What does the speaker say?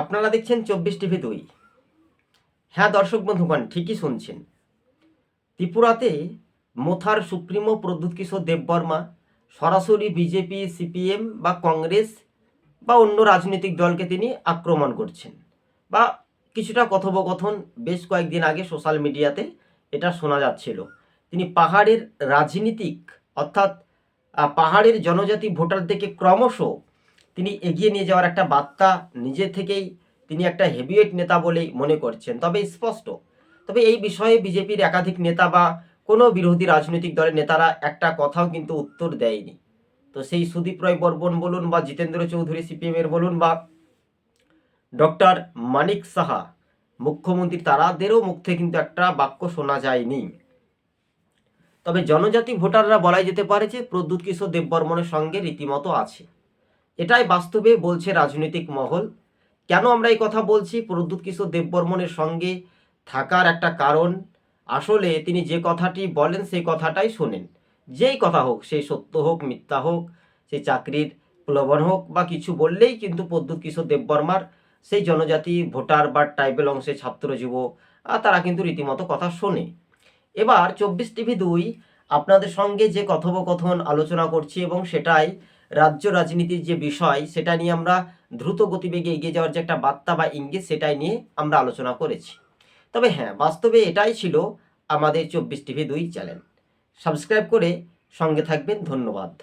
আপনারা দেখছেন চব্বিশ টিভি দুই। হ্যাঁ দর্শক বন্ধুগণ, ঠিকই শুনছেন। ত্রিপুরাতে মোথার সুপ্রিমো, প্রদ্যুৎ কিশোর দেববর্মা সরাসরি বিজেপি, সিপিএম বা কংগ্রেস বা অন্য রাজনৈতিক দলকে তিনি আক্রমণ করছেন বা কিছুটা কথোপকথন বেশ কয়েকদিন আগে সোশ্যাল মিডিয়াতে এটা শোনা যাচ্ছিল। তিনি পাহাড়ের রাজনীতিক অর্থাৎ পাহাড়ের জনজাতি ভোটারদেরকে ক্রমশ তিনি এগিয়ে নিয়ে যাওয়ার একটা বার্তা নিজে থেকেই তিনি একটা হেভিওয়েট নেতা বলেই মনে করছেন। তবে স্পষ্ট। তবে এই বিষয়ে বিজেপির একাধিক নেতা বা কোনো বিরোধী রাজনৈতিক দলের নেতারা একটা কথাও কিন্তু উত্তর দেয়নি। তো সেই সুদীপ রায় বর্মন বলুন বা জিতেন্দ্র চৌধুরী সিপিএমের বলুন বা ডক্টর মানিক সাহা, মুখ্যমন্ত্রী, তারাদেরও মুখ থেকে কিন্তু একটা বাক্য শোনা যায়নি। তবে জনজাতি ভোটাররা বলাই যেতে পারে যে প্রদ্যুৎ কিশোর দেববর্মনের সঙ্গে রীতিমতো আছে। এটাই বাস্তবে বলছে রাজনৈতিক মহল। কেন আমরা এই কথা বলছি? প্রদ্যুৎ কিশোর দেববর্মনের সঙ্গে থাকার একটা কারণ। আসলে তিনি যে কথাটি বলেন, সেই কথাটাই শোনেন। যেই কথা হোক সেই সত্য হোক, মিথ্যা হোক সেই চাকরির প্রলোভন হোক বা কিছু বললেই কিন্তু প্রদ্যুৎ কিশোর দেববর্মার সেই জনজাতি ভোটার বা ট্রাইবেল অংশে ছাত্র যুব তারা কিন্তু রীতিমতো কথা শোনে। এবার চব্বিশ টিভি দুই আপনাদের সঙ্গে যে কথোপকথন আলোচনা করছি এবং সেটাই রাজ্য রাজনীতির যে বিষয়, সেটা নিয়ে আমরা দ্রুত গতিবেগে এগিয়ে যাওয়ার যে একটা বার্তা বা ইঙ্গিত, সেটাই নিয়ে আমরা আলোচনা করেছি। তবে হ্যাঁ বাস্তবে এটাই ছিল আমাদের চব্বিশ টিভি দুই চ্যানেল। সাবস্ক্রাইব করে সঙ্গে থাকবেন। ধন্যবাদ।